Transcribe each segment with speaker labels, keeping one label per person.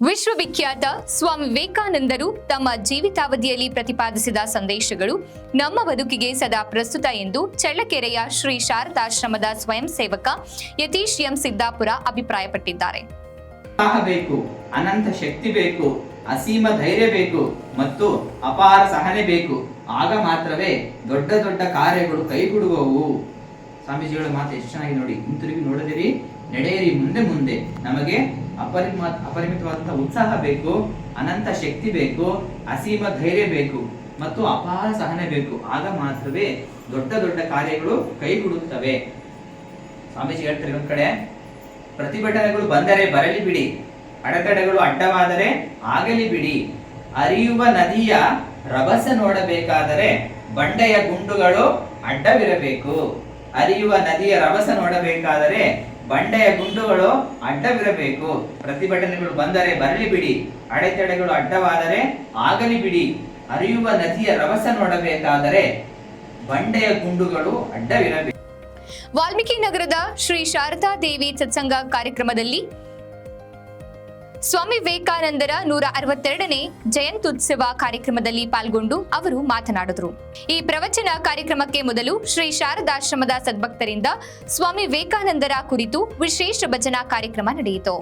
Speaker 1: ವಿಶ್ವವಿಖ್ಯಾತ ಸ್ವಾಮಿ ವಿವೇಕಾನಂದರು ತಮ್ಮ ಜೀವಿತಾವಧಿಯಲ್ಲಿ ಪ್ರತಿಪಾದಿಸಿದ ಸಂದೇಶಗಳು ನಮ್ಮ ಬದುಕಿಗೆ ಸದಾ ಪ್ರಸ್ತುತ ಎಂದು ಚಳ್ಳಕೆರೆಯ ಶ್ರೀ ಶಾರದಾಶ್ರಮದ ಸ್ವಯಂ ಸೇವಕ ಯತೀಶ್ ಎಂ ಸಿದ್ದಾಪುರ ಅಭಿಪ್ರಾಯಪಟ್ಟಿದ್ದಾರೆ.
Speaker 2: ಬೇಕು, ಅನಂತ ಶಕ್ತಿ ಬೇಕು, ಅಸೀಮ ಧೈರ್ಯ ಬೇಕು ಮತ್ತು ಅಪಾರ ಸಹನೆ ಬೇಕು. ಆಗ ಮಾತ್ರವೇ ದೊಡ್ಡ ದೊಡ್ಡ ಕಾರ್ಯಗಳು ಕೈಗೂಡುವವು. ಸ್ವಾಮೀಜಿಗಳ ಮಾತು ಎಷ್ಟು ಚೆನ್ನಾಗಿ ನೋಡಿ, ಹಿಂತಿರುಗಿ ನೋಡದಿರಿ, ನಡೆಯಿರಿ ಮುಂದೆ ಮುಂದೆ. ನಮಗೆ ಅಪರಿಮ ಅಪರಿಮಿತವಾದಂತಹ ಉತ್ಸಾಹ ಬೇಕು, ಅನಂತ ಶಕ್ತಿ ಬೇಕು, ಅಸೀಮ ಧೈರ್ಯ ಬೇಕು ಮತ್ತು ಅಪಾರ ಸಹನೆ ಬೇಕು. ಆಗ ಮಾತ್ರವೇ ದೊಡ್ಡ ದೊಡ್ಡ ಕಾರ್ಯಗಳು ಕೈಗೂಡುತ್ತವೆ. ಸ್ವಾಮೀಜಿ ಹೇಳ್ತಾರೆ ಒಂದ್ ಕಡೆ, ಪ್ರತಿಭಟನೆಗಳು ಬಂದರೆ ಬರಲಿ ಬಿಡಿ, ಅಡೆತಡೆಗಳು ಅಡ್ಡವಾದರೆ ಆಗಲಿ ಬಿಡಿ. ಅರಿಯುವ ನದಿಯ ರಭಸ ನೋಡಬೇಕಾದರೆ ಬಂಡೆಯ ಗುಂಡುಗಳು ಅಡ್ಡವಿರಬೇಕು. ಅರಿಯುವ ನದಿಯ ರಭಸ ನೋಡಬೇಕಾದರೆ ಬಂಡೆಯ ಗುಂಡುಗಳು ಅಡ್ಡವಿರಬೇಕು. ಪ್ರತಿಭಟನೆಗಳು ಬಂದರೆ ಬರಲಿ ಬಿಡಿ. ಅಡೆತಡೆಗಳು ಅಡ್ಡವಾದರೆ ಆಗಲಿ ಬಿಡಿ. ಹರಿಯುವ ನದಿಯ ರವಸ ನೋಡಬೇಕಾದರೆ ಬಂಡೆಯ ಗುಂಡುಗಳು ಅಡ್ಡವಿರಬೇಕು.
Speaker 1: ವಾಲ್ಮೀಕಿ ನಗರದ ಶ್ರೀ ಶಾರದಾ ದೇವಿ ಸತ್ಸಂಗ ಕಾರ್ಯಕ್ರಮದಲ್ಲಿ ಸ್ವಾಮಿ ವಿವೇಕಾನಂದರ ನೂರ ಅರವತ್ತೆರಡನೇ ಜಯಂತ್ಯುತ್ಸವ ಕಾರ್ಯಕ್ರಮದಲ್ಲಿ ಪಾಲ್ಗೊಂಡು ಅವರು ಮಾತನಾಡಿದರು. ಈ ಪ್ರವಚನ ಕಾರ್ಯಕ್ರಮಕ್ಕೆ ಮೊದಲು ಶ್ರೀ ಶಾರದಾಶ್ರಮದ ಸದ್ಭಕ್ತರಿಂದ ಸ್ವಾಮಿ ವಿವೇಕಾನಂದರ ಕುರಿತು ವಿಶೇಷ ಭಜನಾ ಕಾರ್ಯಕ್ರಮ ನಡೆಯಿತು.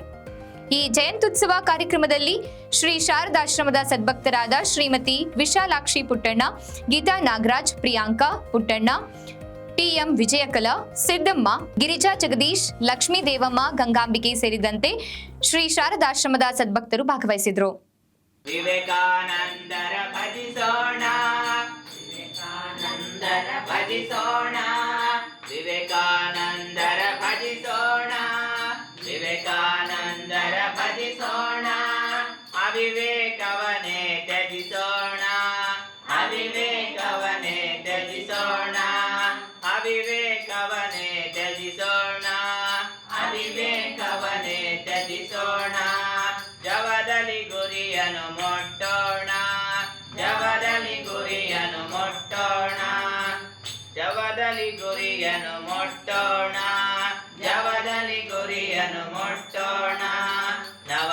Speaker 1: ಈ ಜಯಂತ್ಯುತ್ಸವ ಕಾರ್ಯಕ್ರಮದಲ್ಲಿ ಶ್ರೀ ಶಾರದಾಶ್ರಮದ ಸದ್ಭಕ್ತರಾದ ಶ್ರೀಮತಿ ವಿಶಾಲಾಕ್ಷಿ ಪುಟ್ಟಣ್ಣ, ಗೀತಾ ನಾಗರಾಜ್, ಪ್ರಿಯಾಂಕಾ ಪುಟ್ಟಣ್ಣ ಟಿಎಂ ವಿಜಯಕಲಾ, ಸಿದ್ದಮ್ಮ, ಗಿರಿಜಾ ಜಗದೀಶ್, ಲಕ್ಷ್ಮೀ ದೇವಮ್ಮ, ಗಂಗಾಂಬಿಕೆ ಸೇರಿದಂತೆ ಶ್ರೀ ಶಾರದಾಶ್ರಮದ ಸದ್ಭಕ್ತರು ಭಾಗವಹಿಸಿದ್ರು.
Speaker 2: ವಿವೇಕಾನಂದರ ಭಜಿಸೋಣ. ವಿವೇಕಾನಂದರ ಭಜಿಸೋಣ. ವಿವೇಕಾನಂದರ ಭಜಿಸೋಣ. ವಿವೇಕಾನಂದರ ಭಜಿಸೋಣ. ಅವಿವೇಕವನೇ ಗುರಿಯನು ಮುಟ್ಟೋಣ ಜವದಲ್ಲಿ ಗುರಿಯನು ಮುಟ್ಟೋಣ ನವ